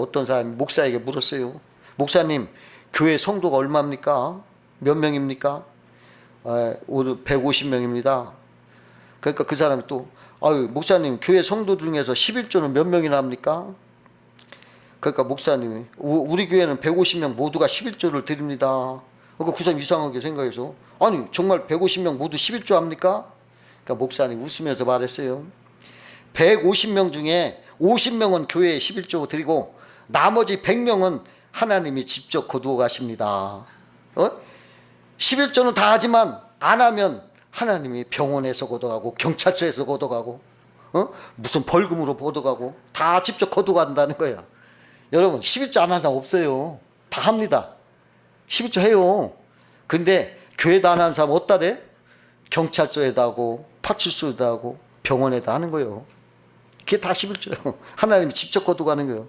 어떤 사람이 목사에게 물었어요. 목사님, 교회 성도가 얼마입니까? 몇 명입니까? 아, 오늘 150명입니다. 그러니까 그 사람이 또, 아유, 목사님, 교회 성도 중에서 11조는 몇 명이나 합니까? 그러니까 목사님이, 우- 우리 교회는 150명 모두가 11조를 드립니다. 그러니까 그 사람 이상하게 생각해서, 아니, 정말 150명 모두 11조 합니까? 그러니까 목사님 웃으면서 말했어요. 150명 중에 50명은 교회에 11조 드리고 나머지 100명은 하나님이 직접 거두어 가십니다. 어? 11조는 다 하지만 안 하면 하나님이 병원에서 걷어가고 경찰서에서 걷어가고 어? 무슨 벌금으로 걷어가고 다 직접 거두간다는 거야. 여러분 11조 안 사람 없어요. 다 합니다. 11조 해요. 근데 교회도 안 하는 사람 어디다 대? 경찰서에다 하고 파출소에다 하고 병원에다 하는 거예요. 그게 다 11조예요. 하나님이 직접 거두가는 거예요.